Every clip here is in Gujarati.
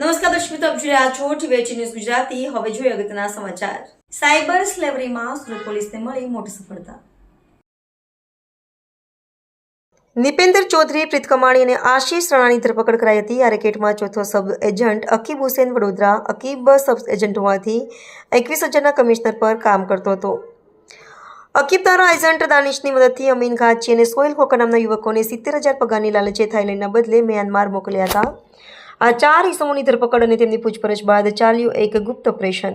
નમસ્કાર દર્શક મિત્રો જોઈ રહ્યા છો ટીવી ન્યૂઝ ગુજરાતી. હવે જોઈએ અગત્યના સમાચાર. સાયબર સ્લેવરીમાં સુરત પોલીસને મળી મોટી સફળતા. નિપેન્દ્ર ચૌધરી પ્રીત કમાણી અને આશીષ રાણાની ધરપકડ કરાઈ હતી. આ રેકેટમાં ચોથો sub agent Akib Husen Vadodara, Akib sub agent હોવાથી એકવીસ હજારના કમિશનર પર કામ કરતો હતો. અકીબ દ્વારા એજન્ટ દાનિશની મદદથી અમીન ઘાચી અને સોહેલ ખોખર નામના યુવકોને સિત્તેર હજાર પગારની લાલચે થાઇલેન્ડના બદલે મ્યાનમાર મોકલ્યા હતા. આ ચાર ઇસમોની ધરપકડ અને તેમની પૂછપરછ બાદ ચાલ્યું એક ગુપ્ત ઓપરેશન.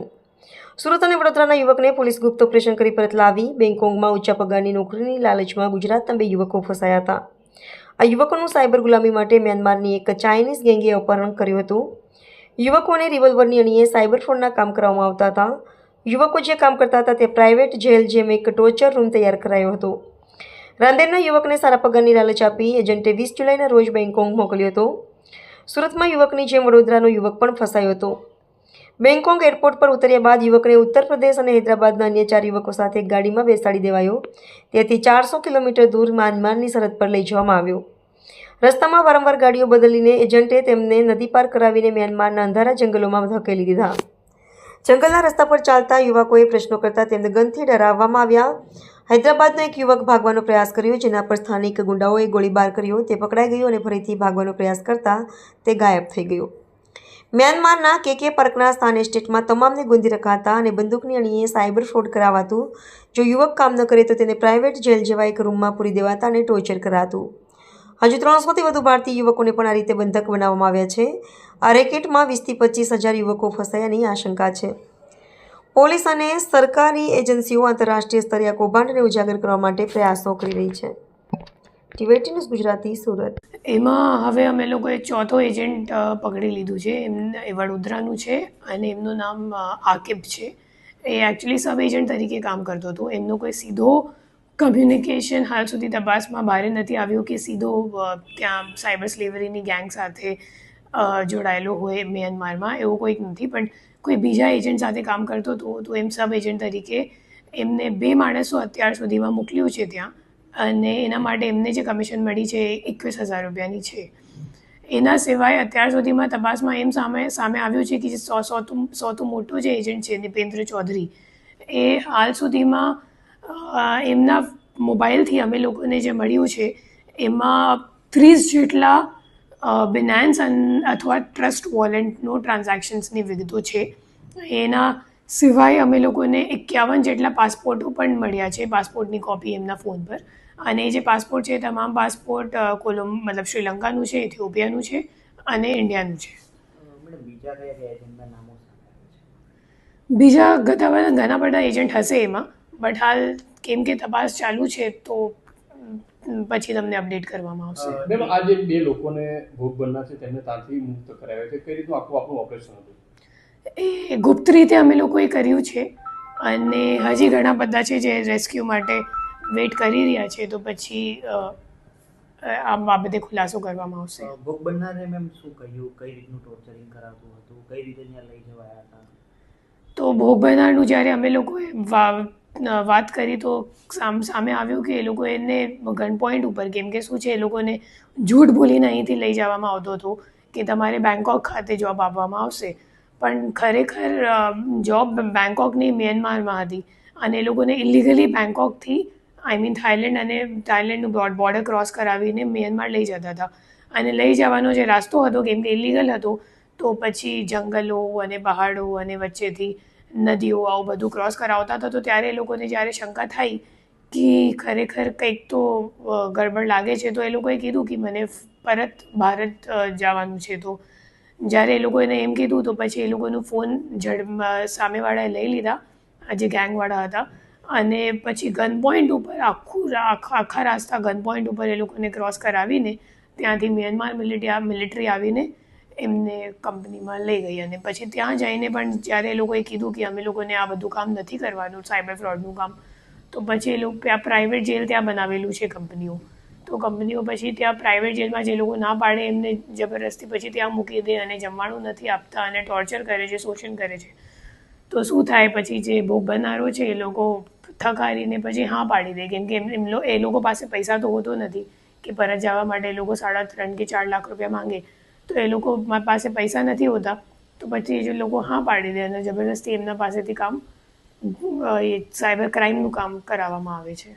સુરત અને વડોદરાના યુવકને પોલીસ ગુપ્ત ઓપરેશન કરી પરત લાવી. બેંગકોંગમાં ઊંચા પગારની નોકરીની લાલચમાં ગુજરાતના બે યુવકો ફસાયા હતા. આ યુવકોનું સાયબર ગુલામી માટે મ્યાનમારની એક ચાઇનીઝ ગેંગે અપહરણ કર્યું હતું. યુવકોને રિવોલ્વરની અણીએ સાયબર ફ્રોડના કામ કરવામાં આવતા હતા. યુવકો જે કામ કરતા હતા તે પ્રાઇવેટ જેલ જેમ એક ટોર્ચર રૂમ તૈયાર કરાયો હતો. રાંદેરના યુવકને સારા પગારની લાલચ આપી એજન્ટે વીસ જુલાઈના રોજ બેંગકોંગ મોકલ્યો હતો. સુરતમાં યુવકની જેમ વડોદરાનો યુવક પણ ફસાયો હતો. બેંગકોંગ એરપોર્ટ પર ઉતર્યા બાદ યુવકને ઉત્તર પ્રદેશ અને હૈદરાબાદના અન્ય ચાર યુવકો સાથે ગાડીમાં બેસાડી દેવાયો. તેથી ચારસો કિલોમીટર દૂર મ્યાનમારની સરહદ પર લઈ જવામાં આવ્યો. રસ્તામાં વારંવાર ગાડીઓ બદલીને એજન્ટે તેમને નદી પાર કરાવીને મ્યાનમારના અંધારા જંગલોમાં ધકેલી દીધા. જંગલના રસ્તા પર ચાલતા યુવકોએ પ્રશ્નો કરતા તેમને ગનથી ડરાવવામાં આવ્યા. હૈદરાબાદનો એક યુવક ભાગવાનો પ્રયાસ કર્યો, જેના પર સ્થાનિક ગુંડાઓએ ગોળીબાર કર્યો, તે પકડાઈ ગયો અને ફરીથી ભાગવાનો પ્રયાસ કરતા તે ગાયબ થઈ ગયો. મ્યાનમારના કે કે પાર્કના સ્થાને સ્ટેટમાં તમામને ગુંદી રખાતા અને બંદૂકની અણીએ સાયબર ફ્રોડ કરાવાતું, જો યુવક કામ ન કરે તો તેને પ્રાઇવેટ જેલ જેવા એક રૂમમાં પૂરી દેવાતા અને ટોર્ચર કરાતું. હજુ ત્રણસોથી વધુ ભારતીય યુવકોને પણ આ રીતે બંધક બનાવવામાં આવ્યા છે. આ રેકેટમાં વીસથી પચીસ હજાર યુવકો ફસાયાની આશંકા છે. પોલીસ અને સરકારી એજન્સીઓ આંતરરાષ્ટ્રીય સ્તરે આ કૌભાંડને ઉજાગર કરવા માટે પ્રયાસો કરી રહી છે. ટીવેટી ન્યૂઝ ગુજરાતી, સુરત. એમાં હવે અમે લોકોએ ચોથો એજન્ટ પકડી લીધું છે. એમને એ વડોદરાનું છે અને એમનું નામ આકિબ છે. એ એકચ્યુઅલી સબ એજન્ટ તરીકે કામ કરતો હતો. એમનો કોઈ સીધો કમ્યુનિકેશન હાલ સુધી તપાસમાં બહાર નથી આવ્યું કે સીધો ત્યાં સાયબર સ્લેવરીની ગેંગ સાથે જોડાયેલો હોય મ્યાનમારમાં, એવો કોઈક નથી. પણ કોઈ બીજા એજન્ટ સાથે કામ કરતો હતો તો એમ સબ એજન્ટ તરીકે એમને બે માણસો અત્યાર સુધીમાં મોકલ્યું છે ત્યાં. અને એના માટે એમને જે કમિશન મળી છે એ એકવીસ હજાર રૂપિયાની છે. એના સિવાય અત્યાર સુધીમાં તપાસમાં એમ સામે સામે આવ્યું છે કે જે સો, સોતું સોતું મોટું જે એજન્ટ છે નિપેન્દ્ર ચૌધરી, એ હાલ સુધીમાં એમના મોબાઈલથી અમે લોકોને જે મળ્યું છે, એમાં ત્રીસ જેટલા બિનાન્સ અથવા ટ્રસ્ટ વોલેટનો ટ્રાન્ઝેક્શન્સની વિગતો છે. એના સિવાય અમે લોકોને એકાવન જેટલા પાસપોર્ટો પણ મળ્યા છે પાસપોર્ટની કોપી એમના ફોન પર. અને એ જે પાસપોર્ટ છે તમામ પાસપોર્ટ કોલમ મતલબ શ્રીલંકાનું છે ઇથિયોપિયાનું છે અને ઇન્ડિયાનું છે. બીજા ઘણા બધા એજન્ટ હશે એમાં બટ હાલ કેમ કે તપાસ ચાલુ છે તો પછી તમને અપડેટ કરવામાં આવશે. મેમ આ જે બે લોકોને ભોગ બનના છે તેમને ત્યાંથી મુક્ત કરાવ્યા છે. કઈ રીતનું આખું આપણું ઓપરેશન હતું? એ ગુપ્ત રીતે અમે લોકોએ કર્યું છે અને હજી ઘણા બધા છે જે રેસ્ક્યુ માટે વેઇટ કરી રહ્યા છે તો પછી આ બાબતે ખુલાસો કરવામાં આવશે. ભોગ બનનારે મેમ શું કહ્યું? કઈ રીતનું ટોર્ચરિંગ કરાવતું હતું? કઈ રીતે ત્યાં લઈ જવાયા હતા? તો ભોગ બનનારનું જ્યારે અમે લોકોએ વાત કરી તો સામ આવ્યું કે એ લોકો એને ગન પોઈન્ટ ઉપર, કેમ કે શું છે, એ લોકોને જૂઠ બોલીને અહીંથી લઈ જવામાં આવતો હતો કે તમારે બેંકોક ખાતે જોબ આપવામાં આવશે. પણ ખરેખર જોબ બેંકોકની મ્યાનમારમાં હતી અને એ લોકોને ઇલીગલી બેંકોકથી આઈ મીન થાઇલેન્ડ અને થાઇલેન્ડનું બ્રોડ બોર્ડર ક્રોસ કરાવીને મ્યાનમાર લઈ જતા હતા. અને લઈ જવાનો જે રસ્તો હતો, કેમ કે ઇલીગલ હતો, તો પછી જંગલો અને પહાડો અને વચ્ચેથી નદીઓ, આવું બધું ક્રોસ કરાવતા હતા, તો ત્યારે એ લોકોને જ્યારે શંકા થઈ કે ખરેખર કંઈક તો ગડબડ લાગે છે, તો એ લોકોએ કીધું કે મને પરત ભારત જવાનું છે. તો જ્યારે એ લોકોએ એમ કીધું, તો પછી એ લોકોનું ફોન ઝડ સામેવાળાએ લઈ લીધા જે ગેંગવાળા હતા. અને પછી ગન પોઈન્ટ ઉપર આખું આખા રાસ્તા ગન પોઈન્ટ ઉપર એ લોકોને ક્રોસ કરાવીને ત્યાંથી મ્યાનમાર મિલિટરી મિલિટરી આવીને એમને કંપનીમાં લઈ ગઈ અને પછી ત્યાં જઈને પણ જ્યારે એ લોકોએ કીધું કે અમે લોકોને આ બધું કામ નથી કરવાનું, સાયબર ફ્રોડનું કામ, તો પછી એ લોકો, ત્યાં પ્રાઇવેટ જેલ ત્યાં બનાવેલું છે કંપનીઓ. તો કંપનીઓ પછી ત્યાં પ્રાઇવેટ જેલમાં જે લોકો ના પાડે એમને જબરદસ્તી પછી ત્યાં મૂકી દે અને જમવાનું નથી આપતા અને ટોર્ચર કરે છે, શોષણ કરે છે. તો શું થાય પછી જે ભોગ બનારો છે એ લોકો થકારીને પછી હા પાડી દે, કેમ કે એમ એ લોકો પાસે પૈસા તો હોતો નથી કે પરત જવા માટે એ લોકો સાડા ત્રણ કે ચાર લાખ રૂપિયા માંગે. તો એ લોકો પાસે પૈસા નથી હોતા. તો પછી જે લોકો હા પાડી દે અને જબરદસ્તી એમના પાસેથી કામ એ સાયબર ક્રાઇમનું કામ કરાવવામાં આવે છે.